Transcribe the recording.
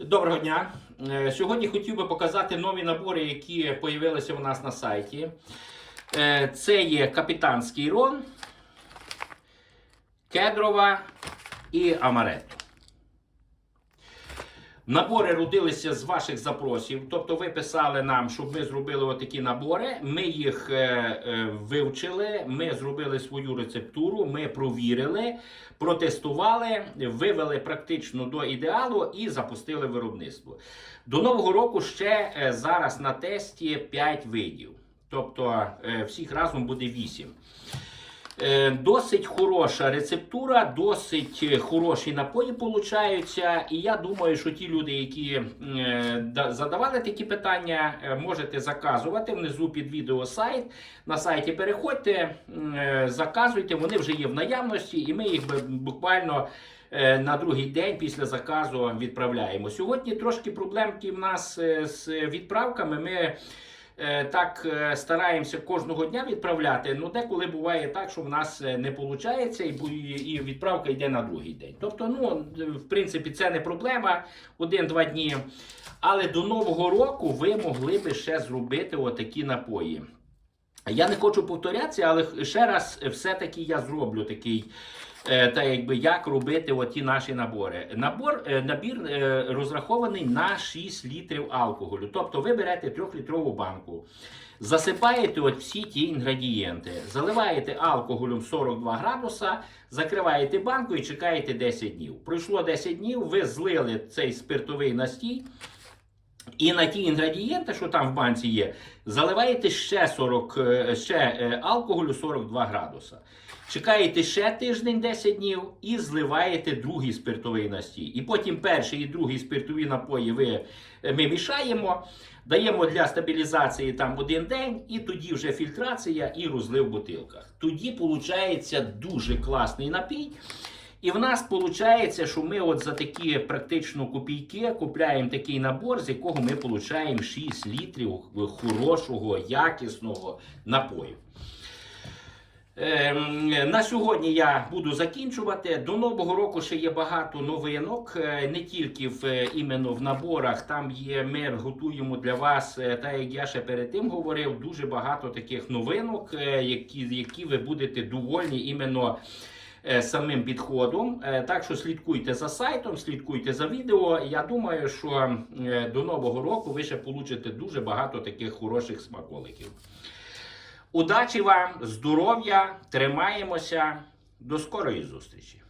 Доброго дня. Е, Сьогодні хотів би показати нові набори, які з'явилися у нас на сайті. Е, Це є капітанський рон, кедрова і амаретто. Набори родилися з ваших запросів. Тобто ви писали нам, щоб ми зробили отакі набори. Ми їх е, е, вивчили, ми зробили свою рецептуру, ми провірили, протестували, вивели практично до ідеалу і запустили виробництво. До нового року ще е, зараз на тесті 5 видів. Тобто всіх разом буде 8. Е, Досить хороша рецептура, досить е, хороші напої получаються. І я думаю, що ті люди, які е, задавали такі питання, можете заказувати внизу під відео сайт. На сайті переходьте, заказуйте, вони вже є в наявності, і ми їх буквально. На другий день після заказу відправляємо. Сьогодні трошки проблемки в нас з відправками. Ми так е, стараємося кожного дня відправляти. Ну деколи буває так, що в нас е, не виходить, і відправка йде на другий день. Тобто, ну в принципі, це не проблема один-два дні. Але до нового року ви могли би ще зробити отакі напої. Я не хочу повторятися, але ще раз е, все-таки я зроблю такий. е, Та якби як робити оті наші набори. Набор, е, набір розрахований на 6 літрів алкоголю. Тобто ви берете 3-літрову банку, засипаєте от всі ті інгредієнти, заливаєте алкоголем 42 градуса, закриваєте банку і чекаєте 10 днів. Пройшло 10 днів, ви злили цей спиртовий настій. І на ті інгредієнти, що там в банці є, заливаєте ще 40, е, ще е, алкоголю 42 градуса. Чекаєте ще тиждень 10 днів і зливаєте другий спиртовий настій. І потім перший і другий спиртові напої ви, е, ми мішаємо, даємо для стабілізації там один день, і тоді вже фільтрація і розлив в бутилках. Тоді виходить дуже класний напій. І в нас виходить, що ми от за такі практично копійки купляємо такий набор, з якого ми отримуємо 6 літрів хорошого, якісного напою. Ем, На сьогодні я буду закінчувати. До нового року ще є багато новинок, е, не тільки в е, іменно в наборах. Там є ми готуємо для вас, е, та як я ще перед тим говорив, дуже багато таких новинок, які, які ви будете довольні іменно самим підходом. Е, Так що слідкуйте за сайтом, слідкуйте за відео. Я думаю, що е, до нового року ви ще получите дуже багато таких хороших смаколиків. Удачі вам, здоров'я, тримаємося. До скорої зустрічі!